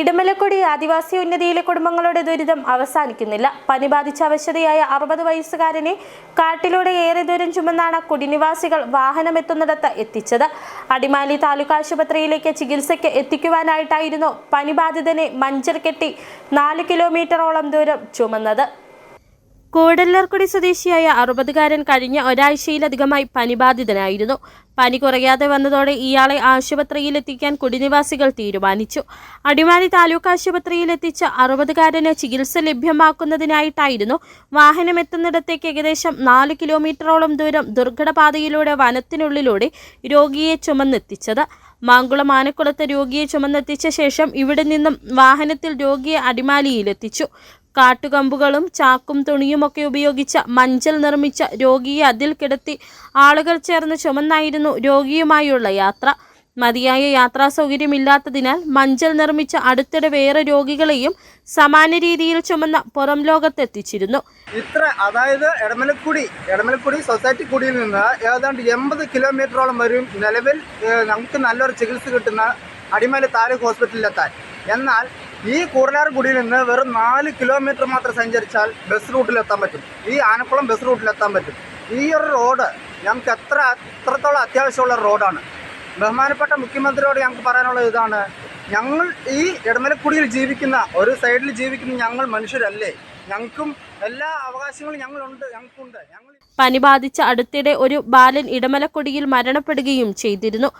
ഇടമലക്കുടി ആദിവാസി ഉന്നതിയിലെ കുടുംബങ്ങളുടെ ദുരിതം അവസാനിക്കുന്നില്ല. പനി ബാധിച്ച അവശതയായ അറുപത് വയസ്സുകാരനെ കാട്ടിലൂടെ ഏറെ ദൂരം ചുമന്നാണ് കുടിനിവാസികൾ വാഹനമെത്തുന്നിടത്ത് എത്തിച്ചത്. അടിമാലി താലൂക്ക് ആശുപത്രിയിലേക്ക് ചികിത്സയ്ക്ക് എത്തിക്കുവാനായിട്ടായിരുന്നു പനിബാധിതനെ മഞ്ചർ കെട്ടി നാല് കിലോമീറ്ററോളം ദൂരം ചുമന്നത്. കൂടല്ലർക്കുടി സ്വദേശിയായ അറുപതുകാരൻ കഴിഞ്ഞ ഒരാഴ്ചയിലധികമായി പനിബാധിതനായിരുന്നു പനി കുറയാതെ വന്നതോടെ ഇയാളെ ആശുപത്രിയിൽ എത്തിക്കാൻ കുടിനിവാസികൾ തീരുമാനിച്ചു. അടിമാലി താലൂക്ക് ആശുപത്രിയിൽ എത്തിച്ച അറുപതുകാരന് ചികിത്സ ലഭ്യമാക്കുന്നതിനായിട്ടായിരുന്നു വാഹനം എത്തുന്നിടത്തേക്ക് ഏകദേശം നാല് കിലോമീറ്ററോളം ദൂരം ദുർഘടപാതയിലൂടെ വനത്തിനുള്ളിലൂടെ രോഗിയെ ചുമന്നെത്തിച്ചത്. മാങ്കുളം ആനക്കുളത്ത് രോഗിയെ ചുമന്നെത്തിച്ച ശേഷം ഇവിടെ നിന്നും വാഹനത്തിൽ രോഗിയെ അടിമാലിയിലെത്തിച്ചു. കാട്ടുകമ്പുകളും ചാക്കും തുണിയുമൊക്കെ ഉപയോഗിച്ച മഞ്ചൽ നിർമ്മിച്ച രോഗിയെ അതിൽ കിടത്തി ആളുകൾ ചേർന്ന് ചുമന്നായിരുന്നു രോഗിയുമായുള്ള യാത്ര. മതിയായ യാത്രാ സൗകര്യമില്ലാത്തതിനാൽ മഞ്ചൽ നിർമ്മിച്ച അടുത്തിടെ വേറെ രോഗികളെയും സമാന രീതിയിൽ ചുമന്ന പുറം ലോകത്തെത്തിച്ചിരുന്നു. ഇത്ര അതായത് എടമലക്കുടി എടമലക്കുടി സൊസൈറ്റി കുടിയിൽ നിന്ന് ഏതാണ്ട് എൺപത് കിലോമീറ്ററോളം വരും നിലവിൽ നമുക്ക് നല്ലൊരു ചികിത്സ കിട്ടുന്ന അടിമല താലൂക്ക് ഹോസ്പിറ്റലിലെത്താൻ. എന്നാൽ ഈ കൂടലാർകുടിയിൽ നിന്ന് വെറും നാല് കിലോമീറ്റർ മാത്രം സഞ്ചരിച്ചാൽ ബസ് റൂട്ടിലെത്താൻ പറ്റും. ഈ ആനക്കുളം ബസ് റൂട്ടിലെത്താൻ പറ്റും. ഈ ഒരു റോഡ് ഞങ്ങൾക്ക് എത്ര എത്രത്തോളം അത്യാവശ്യമുള്ള റോഡാണ്. ബഹുമാനപ്പെട്ട മുഖ്യമന്ത്രിയോട് ഞങ്ങൾക്ക് പറയാനുള്ള ഇതാണ്. ഞങ്ങൾ ഈ ഇടമലക്കുടിയിൽ ജീവിക്കുന്ന ഒരു സൈഡിൽ ജീവിക്കുന്ന ഞങ്ങൾ മനുഷ്യരല്ലേ? ഞങ്ങൾക്കും എല്ലാ അവകാശങ്ങളും ഞങ്ങളുണ്ട് ഞങ്ങൾക്കുണ്ട്. ഞങ്ങൾ പനി ബാധിച്ച അടുത്തിടെ ഒരു ബാലൻ ഇടമലക്കുടിയിൽ മരണപ്പെടുകയും ചെയ്തിരുന്നു.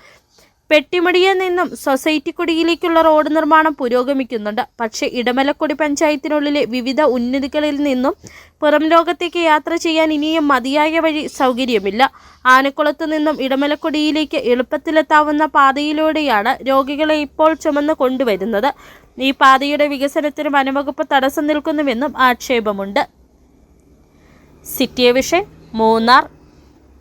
പെട്ടിമുടിയിൽ നിന്നും സൊസൈറ്റി കുടിയിലേക്കുള്ള റോഡ് നിർമ്മാണം പുരോഗമിക്കുന്നുണ്ട്. പക്ഷേ ഇടമലക്കുടി പഞ്ചായത്തിനുള്ളിലെ വിവിധ ഉന്നതികളിൽ നിന്നും പുറം ലോകത്തേക്ക് യാത്ര ചെയ്യാൻ ഇനിയും മതിയായ വഴി സൗകര്യമില്ല. ആനക്കുളത്ത് നിന്നും ഇടമലക്കുടിയിലേക്ക് എളുപ്പത്തിലെത്താവുന്ന പാതയിലൂടെയാണ് രോഗികളെ ഇപ്പോൾ ചുമന്ന് കൊണ്ടുവരുന്നത്. ഈ പാതയുടെ വികസനത്തിന് വനവകുപ്പ് തടസ്സം നിൽക്കുന്നുവെന്നും ആക്ഷേപമുണ്ട്. സിറ്റിയ വിഷൻ മൂന്നാർ.